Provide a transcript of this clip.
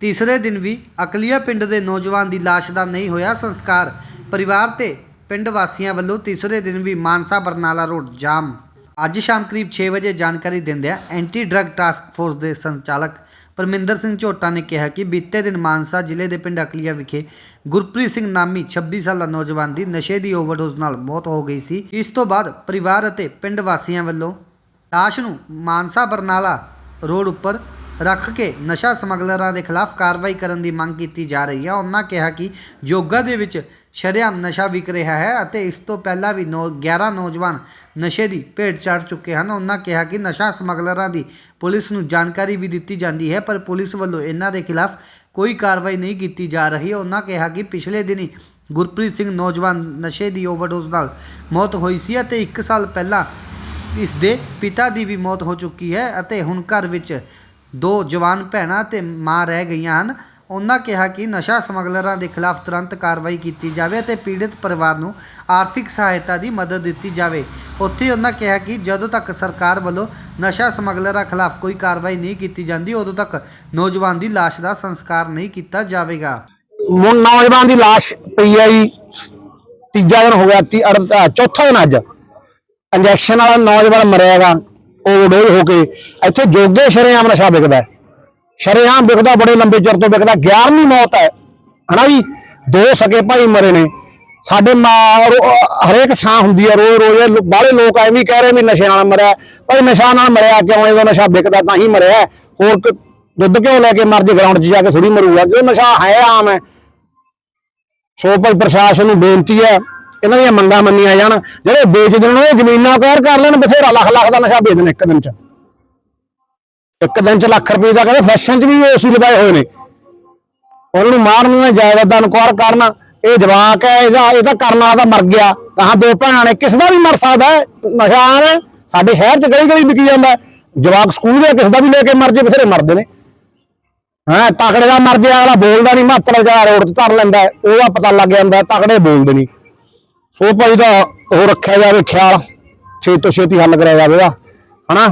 ਤੀਸਰੇ ਦਿਨ ਵੀ ਅਕਲੀਆ ਪਿੰਡ ਦੇ ਨੌਜਵਾਨ ਦੀ ਲਾਸ਼ ਦਾ ਨਹੀਂ ਹੋਇਆ ਸੰਸਕਾਰ। ਪਰਿਵਾਰ ਤੇ ਪਿੰਡ ਵਾਸੀਆਂ ਵੱਲੋਂ ਤੀਸਰੇ ਦਿਨ ਵੀ ਮਾਨਸਾ ਬਰਨਾਲਾ ਰੋਡ ਜਾਮ। ਅੱਜ ਸ਼ਾਮ ਕਰੀਬ 6 ਵਜੇ ਜਾਣਕਾਰੀ ਦਿੰਦਿਆਂ ਐਂਟੀ ਡਰੱਗ ਟਾਸਕ ਫੋਰਸ ਦੇ ਸੰਚਾਲਕ ਪਰਮਿੰਦਰ ਸਿੰਘ ਝੋਟਾ ਨੇ ਕਿਹਾ ਕਿ ਬੀਤੇ ਦਿਨ ਮਾਨਸਾ ਜ਼ਿਲ੍ਹੇ ਦੇ ਪਿੰਡ ਅਕਲੀਆ ਵਿਖੇ ਗੁਰਪ੍ਰੀਤ ਸਿੰਘ ਨਾਮੀ 26 ਸਾਲਾ ਨੌਜਵਾਨ ਦੀ ਨਸ਼ੇ ਦੀ ਓਵਰਡੋਜ਼ ਨਾਲ ਮੌਤ ਹੋ ਗਈ ਸੀ। ਇਸ ਤੋਂ ਬਾਅਦ ਪਰਿਵਾਰ ਅਤੇ ਪਿੰਡ ਵਾਸੀਆਂ ਵੱਲੋਂ ਲਾਸ਼ ਨੂੰ ਮਾਨਸਾ ਬਰਨਾਲਾ ਰੋਡ ਉੱਪਰ ਰੱਖ ਕੇ ਨਸ਼ਾ ਸਮਗਲਰਾਂ ਦੇ ਖਿਲਾਫ ਕਾਰਵਾਈ ਕਰਨ ਦੀ ਮੰਗ ਕੀਤੀ ਜਾ ਰਹੀ ਹੈ। ਉਹਨਾਂ ਕਿਹਾ ਕਿ ਯੋਗਾ ਦੇ ਵਿੱਚ ਸ਼ਰੇਆਮ ਨਸ਼ਾ ਵਿਕ ਰਿਹਾ ਹੈ ਅਤੇ ਇਸ ਤੋਂ ਪਹਿਲਾਂ ਵੀ ਨੌ 11 ਨੌਜਵਾਨ ਨਸ਼ੇ ਦੀ ਭੇਟ ਚੜ ਚੁੱਕੇ ਹਨ। ਉਹਨਾਂ ਕਿਹਾ ਕਿ ਨਸ਼ਾ ਸਮਗਲਰਾਂ ਦੀ ਪੁਲਿਸ ਨੂੰ ਜਾਣਕਾਰੀ ਵੀ ਦਿੱਤੀ ਜਾਂਦੀ ਹੈ, ਪਰ ਪੁਲਿਸ ਵੱਲੋਂ ਇਹਨਾਂ ਦੇ ਖਿਲਾਫ ਕੋਈ ਕਾਰਵਾਈ ਨਹੀਂ ਕੀਤੀ ਜਾ ਰਹੀ। ਉਹਨਾਂ ਕਿਹਾ ਕਿ ਪਿਛਲੇ ਦਿਨੀ ਗੁਰਪ੍ਰੀਤ ਸਿੰਘ ਨੌਜਵਾਨ ਨਸ਼ੇ ਦੀ ਓਵਰਡੋਜ਼ ਨਾਲ ਮੌਤ ਹੋਈ ਸੀ ਅਤੇ 1 ਸਾਲ ਪਹਿਲਾਂ ਇਸ ਦੇ ਪਿਤਾ ਦੀ ਵੀ ਮੌਤ ਹੋ ਚੁੱਕੀ ਹੈ ਅਤੇ ਹੁਣ ਘਰ ਵਿੱਚ ਦੋ ਜਵਾਨ ਭੈਣਾਂ ਤੇ ਮਾਂ ਰਹਿ ਗਈਆਂ ਹਨ। ਉਹਨਾਂ ਕਿਹਾ ਕਿ ਨਸ਼ਾ ਸਮਗਲਰਾਂ ਦੇ ਖਿਲਾਫ ਤੁਰੰਤ ਕਾਰਵਾਈ ਕੀਤੀ ਜਾਵੇ ਅਤੇ ਪੀੜਿਤ ਪਰਿਵਾਰ ਨੂੰ ਆਰਥਿਕ ਸਹਾਇਤਾ ਦੀ ਮਦਦ ਦਿੱਤੀ ਜਾਵੇ। ਉੱਥੇ ਉਹਨਾਂ ਕਿਹਾ ਕਿ ਜਦੋਂ ਤੱਕ ਸਰਕਾਰ ਵੱਲੋਂ ਨਸ਼ਾ ਸਮਗਲਰਾਂ ਖਿਲਾਫ ਕੋਈ ਕਾਰਵਾਈ ਨਹੀਂ ਕੀਤੀ ਜਾਂਦੀ ਉਦੋਂ ਤੱਕ ਨੌਜਵਾਨ ਦੀ ਲਾਸ਼ ਦਾ ਸੰਸਕਾਰ ਨਹੀਂ ਕੀਤਾ ਜਾਵੇਗਾ। ਨੌਜਵਾਨ ਦੀ ਲਾਸ਼ ਪਈ ਹੈ ਜੀ। ਤੀਜਾ ਦਿਨ ਹੋ ਗਿਆ ਤੀ ਅੜ- ਅ, ਚੌਥਾ ਦਿਨ ਅੱਜ। ਇੰਜੈਕਸ਼ਨ ਵਾਲਾ ਨੌਜਵਾਨ ਮਰਿਆਗਾ ਓਵਰਡੋਜ਼ ਹੋ ਕੇ ਇੱਥੇ ਜੋਗੇ ਸ਼ਰੇਆਮ ਨਸ਼ਾ ਵਿਕਦਾ ਹੈ। ਸ਼ਰੇਆਮ ਵਿਕਦਾ, ਬੜੇ ਲੰਬੇ ਚਿਰ ਤੋਂ ਵਿਕਦਾ। 11ਵੀਂ ਮੌਤ ਹੈ। ਹਨਾ ਜੀ? ਦੋ ਸਕੇ ਭਾਈ ਮਰੇ ਨੇ। ਸਾਡੇ ਮਾਂ ਹਰੇਕ ਸਾਹ ਹੁੰਦੀ ਹੈ ਰੋਜ਼ ਰੋਜ਼। ਬਾਹਲੇ ਲੋਕ ਐਵੇਂ ਕਹਿ ਰਹੇ ਵੀ ਨਸ਼ੇ ਨਾਲ ਮਰਿਆ। ਭਾਈ ਨਸ਼ਾ ਨਾਲ ਮਰਿਆ ਕਿਉਂ? ਇਹਦਾ ਨਸ਼ਾ ਵਿਕਦਾ ਤਾਂ ਹੀ ਮਰਿਆ। ਹੋਰ ਦੁੱਧ ਕਿਉਂ ਲੈ ਕੇ ਮਰ ਜੇ ਗਰਾਊਂਡ 'ਚ ਜਾ ਕੇ ਥੋੜੀ ਮਰੂਗਾ? ਕਿਉਂ ਨਸ਼ਾ ਹੈ ਆਮ ਹੈ। ਸੋ ਭਾਈ ਪ੍ਰਸ਼ਾਸਨ ਨੂੰ ਬੇਨਤੀ ਹੈ ਇਹਨਾਂ ਦੀਆਂ ਮੰਗਾਂ ਮੰਨੀਆਂ ਜਾਣ, ਜਿਹੜੇ ਵੇਚਦੇ ਨੇ ਉਹ ਜ਼ਮੀਨਾਂ ਅਕਵਾਇਰ ਕਰ ਲੈਣ, ਬਥੇਰਾ ਲੱਖ ਲੱਖ ਦਾ ਨਸ਼ਾ ਵੇਚਦੇ ਨੇ ਇੱਕ ਦਿਨ 'ਚ। ਇੱਕ ਦਿਨ 'ਚ ਲੱਖ ਰੁਪਏ ਦਾ ਕਹਿੰਦੇ ਫੈਸ਼ਨ 'ਚ ਵੀ ਏਸੀ ਲਵਾਏ ਹੋਏ ਨੇ। ਉਹਨਾਂ ਨੂੰ ਮਾਰਨ ਨੇ ਜਾਇਦਾਦਾਂ ਨੂੰ ਅਕਵਾਇਰ ਕਰਨ, ਇਹ ਜਵਾਕ ਹੈ, ਇਹਦਾ ਇਹਦਾ ਕਰਨਾ ਤਾਂ ਮਰ ਗਿਆ। ਕਹਾਂ ਦੋ ਭੈਣਾਂ ਨੇ, ਕਿਸ ਦਾ ਵੀ ਮਰ ਸਕਦਾ ਨਸ਼ਾ ਆਮ ਹੈ, ਸਾਡੇ ਸ਼ਹਿਰ 'ਚ ਗਲੀ ਗਲੀ ਵਿਕੀ ਜਾਂਦਾ ਜਵਾਕ ਸਕੂਲ ਦੇ ਕਿਸ ਦਾ ਵੀ ਲੈ ਕੇ ਮਰ ਜੇ, ਬਥੇਰੇ ਮਰਦੇ ਨੇ। ਹਾਂ, ਤਕੜੇ ਦਾ ਮਰ ਜੇ, ਅਗਲਾ ਬੋਲਦਾ ਨਹੀਂ ਮਾਤੜ ਜਾ ਰੋਡ ਤੇ ਧਰ ਲੈਂਦਾ ਉਹਦਾ ਪਤਾ ਲੱਗ ਜਾਂਦਾ ਤਕੜੇ ਬੋਲਦੇ ਨਹੀਂ ਸੋ ਭਾਈ ਦਾ ਉਹ ਰੱਖਿਆ ਜਾਵੇ ਖਿਆਲ ਛੇ ਤੋਂ ਛੇਤੀ ਹੱਲ ਕਰਿਆ ਜਾਵੇਗਾ ਹਨਾ?